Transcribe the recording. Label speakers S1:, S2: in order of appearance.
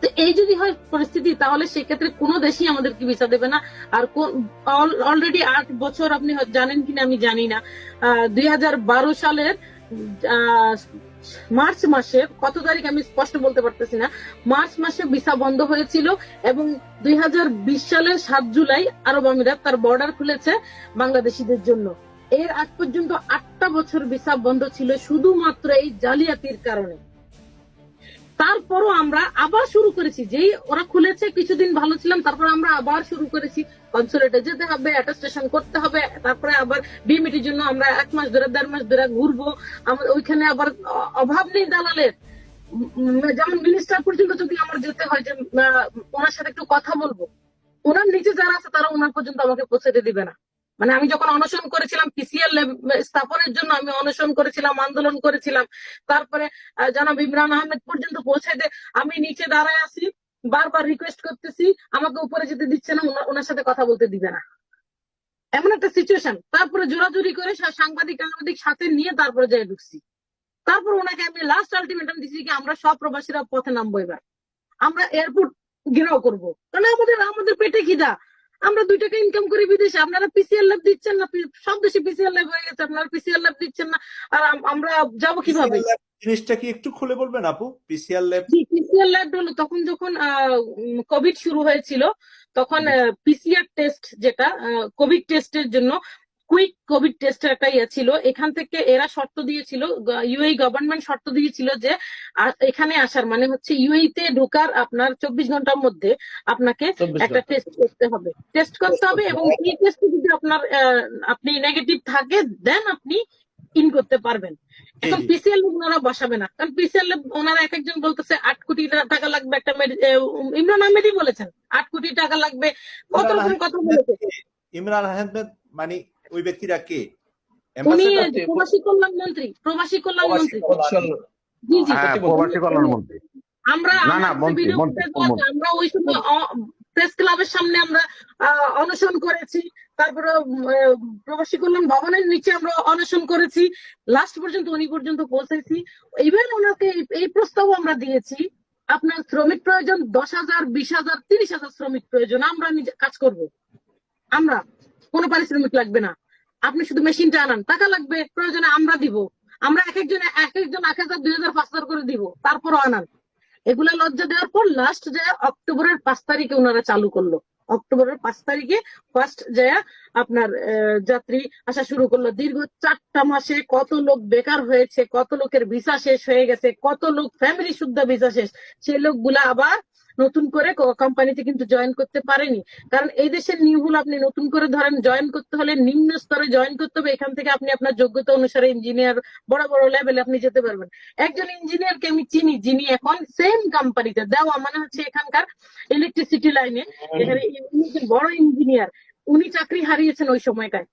S1: তো এই যদি হয় পরিস্থিতি, তাহলে সেক্ষেত্রে কোনো দেশই আমাদেরকে ভিসা দেবে না। আর অলরেডি আট বছর আপনি জানেন কিনা আমি জানি না। দুই সালের মার্চ মাসে, কত তারিখ আমি স্পষ্ট বলতে পারতেছি না, মার্চ মাসে ভিসা বন্ধ হয়েছিল এবং দুই হাজার বিশ সালের সাত জুলাই আরব আমিরাত তার বর্ডার খুলেছে বাংলাদেশিদের জন্য। এর আজ পর্যন্ত আটটা বছর ভিসা বন্ধ ছিল শুধুমাত্র এই জালিয়াতির কারণে। তারপরও আমরা আবার শুরু করেছি। যেই ওরা খুলেছে, কিছুদিন ভালো ছিলাম, তারপর আমরা আবার শুরু করেছি। কনসুলেটে যেতে হবে অ্যাটাস্টেশন করতে হবে, তারপরে আবার ডিমিটির জন্য আমরা এক মাস ধরে, দেড় মাস ধরে ঘুরবো। আমার ওইখানে আবার অভাব নেই দালালের। যেমন মিনিস্টার পর্যন্ত যদি আমার যেতে হয়, যে ওনার সাথে একটু কথা বলব। ওনার নিচে যারা আছে, তারা ওনার পর্যন্ত আমাকে পৌঁছাতে দিবে না। মানে আমি যখন অনশন করেছিলাম পিসিএল স্থাপনের জন্য আমি অনশন করেছিলাম, আন্দোলন করেছিলাম। তারপরে জনাব ইমরান আহমেদ পর্যন্ত পৌঁছাইতে আমি নিচে দাঁড়ায় আছি, বারবার রিকোয়েস্ট করতেছি, আমাকে উপরে যেতে দিচ্ছে না ওনার সাথে কথা বলতে দিবে না। এমন একটা সিচুয়েশন তারপরে জোরাজুরি করে সাংবাদিক সাংবাদিক সাথে নিয়ে তারপরে যাই ঢুকছি। তারপর ওনাকে আমি লাস্ট আলটিমেটাম দিচ্ছি কি, আমরা সব প্রবাসীরা পথে নামবো এবার। আমরা এয়ারপোর্ট ঘেরাও করব। কারণ আমাদের আমাদের পেটে খিদা। আমরা দুই টাকা ইনকাম করি বিদেশে আপনারা পিসিএল লাভ দিচ্ছেন না সব দেশে পিসিএল লাভ হয়ে গেছে আপনারা পিসিএল লাভ দিচ্ছেন না আর আমরা যাব কীভাবে?
S2: জিনিসটা কি একটু খুলে বলবেন আপু? পিসিআর ল্যাব
S1: পিসিআর ল্যাব হলো তখন যখন কোভিড শুরু হয়েছিল তখন পিসিআর টেস্ট যেটা কোভিড টেস্টের জন্য কুইক কোভিড টেস্টের একটা ইয়ে ছিল। এখান থেকে এরা শর্ত দিয়েছিল ইউএই গভর্নমেন্ট শর্ত দিয়েছিল যে এখানে আসার মানে হচ্ছে ইউএই তে ঢোকার আপনার চব্বিশ ঘণ্টার মধ্যে আপনাকে একটা টেস্ট করতে হবে। টেস্ট করতে হবে এবং এই টেস্টে যদি আপনার আপনি নেগেটিভ থাকে দেন আপনি ইন করতে পারবেন। এখন। পিসিএল ওনারা বসাবে না। কারণ পিসিএল ওনারা এক একজন বলতেছে আট কোটি টাকা লাগবে একটা ইমরান আহমেদই বলেছেন আট কোটি টাকা লাগবে। কত রকম কথা বলেছে।
S2: ইমরান আহমেদ মানে ওই ব্যক্তিরা কে?
S1: উনি প্রবাসী কল্যাণ মন্ত্রী প্রবাসী কল্যাণ মন্ত্রী। জি জি।
S3: হ্যাঁ প্রবাসী কল্যাণ মন্ত্রী।
S1: আমরা
S3: না, না, মন্ত্রী,
S1: video
S3: মন্ত্রী,
S1: footage আছে,
S3: মন্ত্রী।
S1: আমরা ওই সময় প্রেস ক্লাবের সামনে আমরা আহ, অনশন করেছি। তারপরে প্রবাসী কল্যাণ ভবনের নিচে আমরা অনশন করেছি। লাস্ট পর্যন্ত উনি পর্যন্ত পৌঁছেছি। ইভেন ওনাকে এই- এই প্রস্তাব আমরা দিয়েছি। আপনার শ্রমিক প্রয়োজন দশ হাজার বিশ হাজার তিরিশ হাজার শ্রমিক প্রয়োজন। আমরা নিজে কাজ করব। আমরা কোনো পারিশ্রমিক লাগবে না। আপনি শুধু মেশিনটা আনান। টাকা লাগবে, প্রয়োজনে আমরা দিব। আমরা এক একজন এক একজন এক হাজার, দুই হাজার, পাঁচ হাজার করে দিব। তারপরও আনান। এগুলা লজ্জা দেওয়ার পর লাস্ট যে অক্টোবরের পাঁচ তারিখে ওনারা চালু করল। অক্টোবরের পাঁচ তারিখে ফার্স্ট যে আপনার যাত্রী আসা শুরু করল। দীর্ঘ চারটা মাসে কত লোক বেকার হয়েছে, কত লোকের ভিসা শেষ হয়ে গেছে, কত লোক ফ্যামিলি শুদ্ধ ভিসা শেষ। সেই লোকগুলা আবার নতুন করে কোম্পানিতে কিন্তু জয়েন করতে পারেনি। কারণ এই দেশের নিয়ম নিয়মগুলো আপনি নতুন করে ধরেন জয়েন করতে হলে নিম্ন স্তরে জয়েন করতে হবে। এখান থেকে আপনি আপনার যোগ্যতা অনুসারে ইঞ্জিনিয়ার বড় বড় লেভেলে আপনি যেতে পারবেন। একজন ইঞ্জিনিয়ারকে আমি চিনি, যিনি এখন সেম কোম্পানিতে দেওয়া মানে হচ্ছে এখানকার ইলেকট্রিসিটি লাইনে এখানে বড় ইঞ্জিনিয়ার উনি চাকরি হারিয়েছেন ওই সময়টায়